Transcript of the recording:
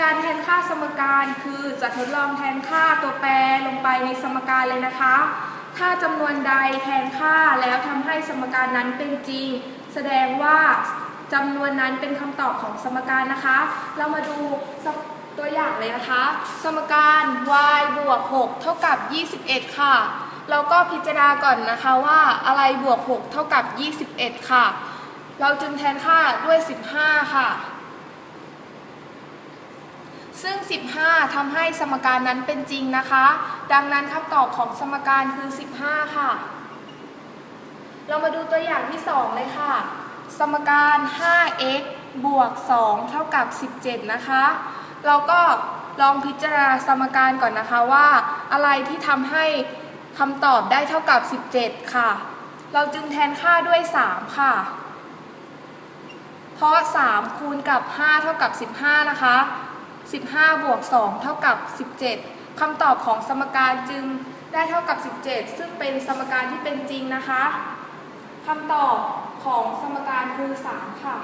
การแทนค่าสมการคือจะทดลองแทนค่าตัวแปรลงไปในสมการเลยนะคะ ถ้าจำนวนใดแทนค่าแล้วทำให้สมการนั้นเป็นจริง แสดงว่าจำนวนนั้นเป็นคำตอบของสมการนะคะ เรามาดูตัวอย่างเลยนะคะ สมการ y บวก 6 เท่ากับ 21 ค่ะ เราก็พิจารณาก่อนนะคะว่าอะไรบวก 6 เท่ากับ 21 ค่ะ เราจึงแทนค่าด้วย 15 ค่ะ ซึ่ง 15ทำให้สมการนั้นเป็นจริงนะคะ ดังนั้นคำตอบของสมการคือ 15 ค่ะ เรามาดูตัวอย่างที่ 2 เลยค่ะ สมการ 5x บวก 2 เท่ากับ 17 นะคะ เราก็ลองพิจารณาสมการก่อนนะคะว่า อะไรที่ทำให้คำตอบได้เท่ากับ 17 ค่ะ เราจึงแทนค่าด้วย 3 ค่ะ เพราะ 3 คูณกับ 5 เท่ากับ 15 นะคะ 15 บวก 2 เท่ากับ 17คำตอบของสมการจึงได้เท่ากับ 17 ซึ่งเป็นสมการที่เป็นจริงนะคะคำตอบของสมการคือ 3 ค่ะ